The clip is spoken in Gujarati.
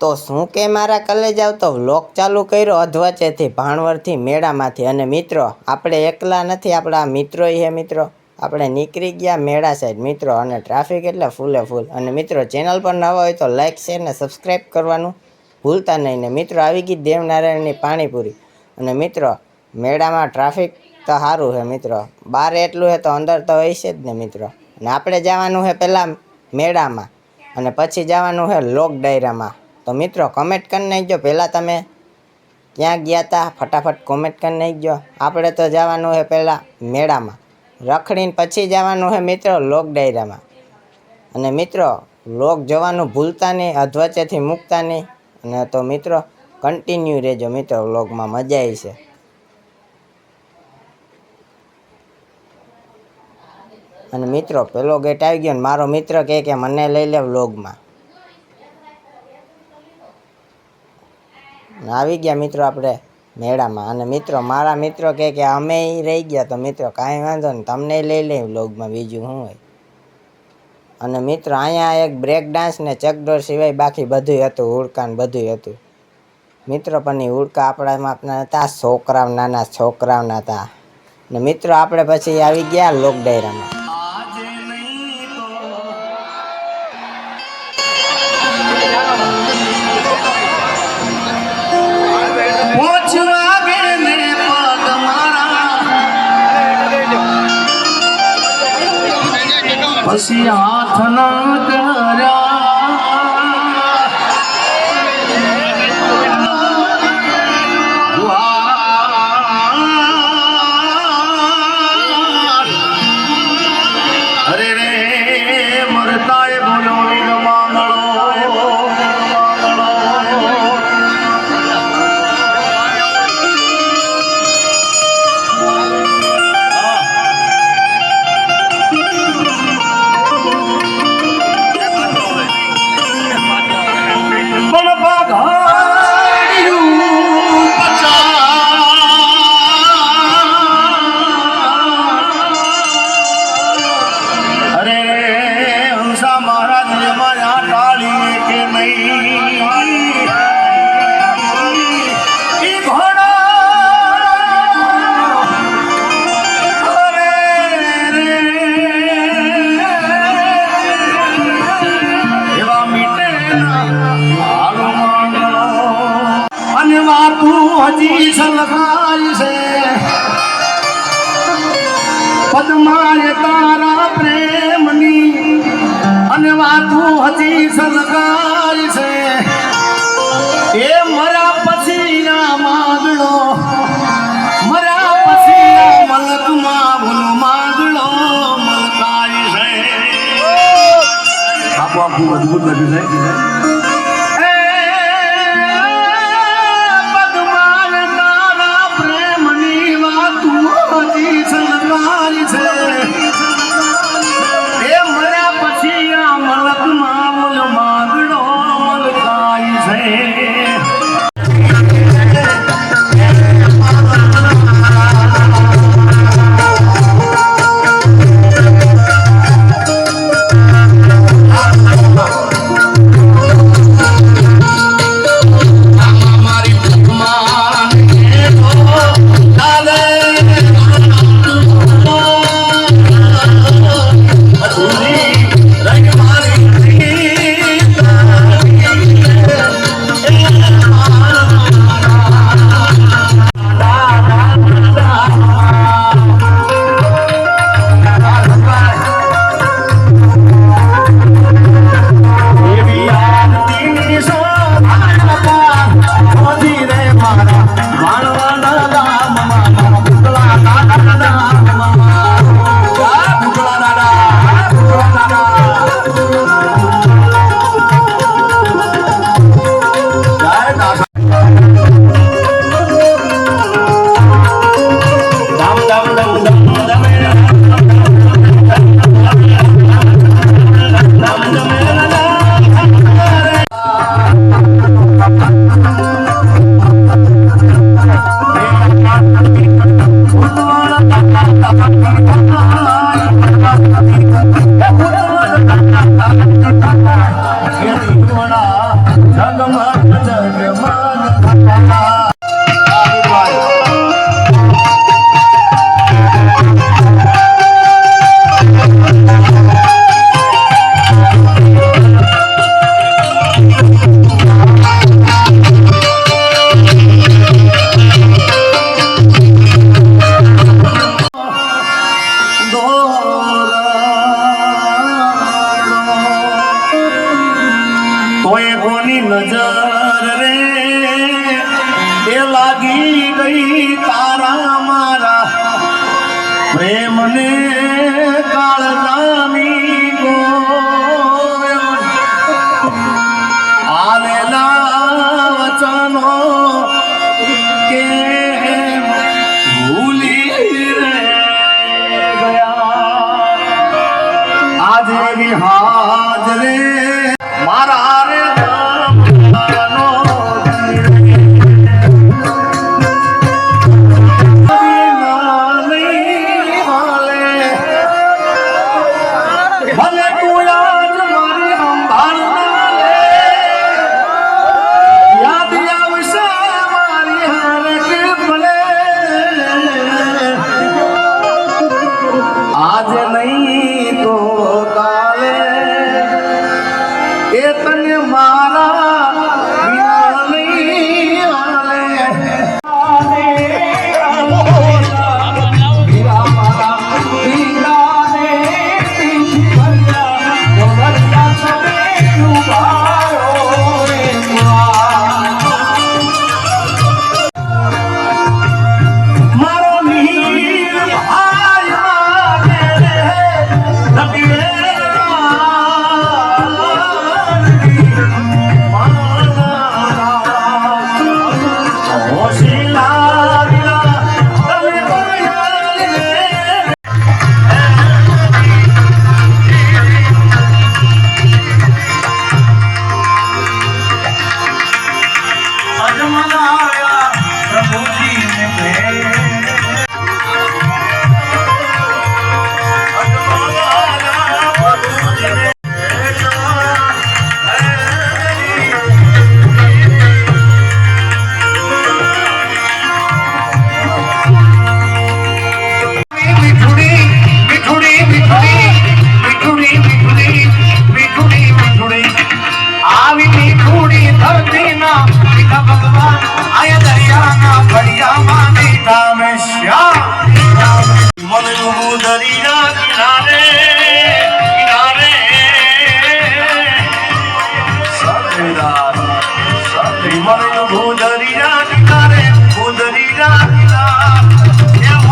તો શું કે મારા કલેજ આવતો વ્લોગ ચાલુ કર્યો? અધવચેથી ભાણવરથી મેળામાંથી. અને મિત્રો, આપણે એકલા નથી, આપણા મિત્રો હે મિત્રો. આપણે નીકળી ગયા મેળા સાઈડ મિત્રો, અને ટ્રાફિક એટલે ફૂલે ફૂલ. અને મિત્રો ચેનલ પર નવા હોય તો લાઇક શેર ને સબસ્ક્રાઈબ કરવાનું ભૂલતા નહીં. ને મિત્રો, આવી ગઈ દેવનારાયણની પાણીપુરી. અને મિત્રો, મેળામાં ટ્રાફિક તો સારું છે મિત્રો. બહાર એટલું છે તો અંદર તો છે જ ને મિત્રો. અને આપણે જવાનું છે પહેલાં મેળામાં. અને પછી જવાનું છે લોક ડાયરામાં. તો મિત્રો કમેન્ટ કરી નાખજો. પહેલાં તમે ક્યાં ગયા હતા ફટાફટ કોમેન્ટ કરી નાખજો. આપણે તો જવાનું છે પહેલાં મેળામાં. રખડીને પછી જવાનું છે મિત્રો, લોક ડાયરામાં. અને મિત્રો, લોક જવાનું ભૂલતા નહીં, અધવચ્ચેથી મૂકતા નહીં. અને તો મિત્રો કન્ટિન્યુ રહેજો મિત્રો વ્લોગમાં મજા આવી છે. અને મિત્રો, પેલો ગેટ આવી ગયો ને મારો મિત્ર કહે કે મને લઈ લે વ્લોગમાં આવી ગયા મિત્રો આપણે મેળામાં. અને મિત્રો, મારા મિત્રો કહે કે અમે રહી ગયા તો મિત્રો કાંઈ વાંધો નહીં, તમને લઈ લઈ વ્લોગમાં બીજું શું હોય. અને મિત્રો, અહીંયા એક બ્રેક ડાન્સ ને ચકડોર સિવાય બાકી બધું હતું હુડકા ને બધું હતું. મિત્રો, પણ એ હુડકા આપણામાં આપણા હતા, છોકરાઓ નાના છોકરાઓના હતા. ને મિત્રો, આપણે પછી આવી ગયા લોક ડાયરામાં પછી હજી છે પદ્માય તારા પ્રેમની અને વાતું હજી સલખાય છે એ મરા வாழும் તારા મારા પ્રેમને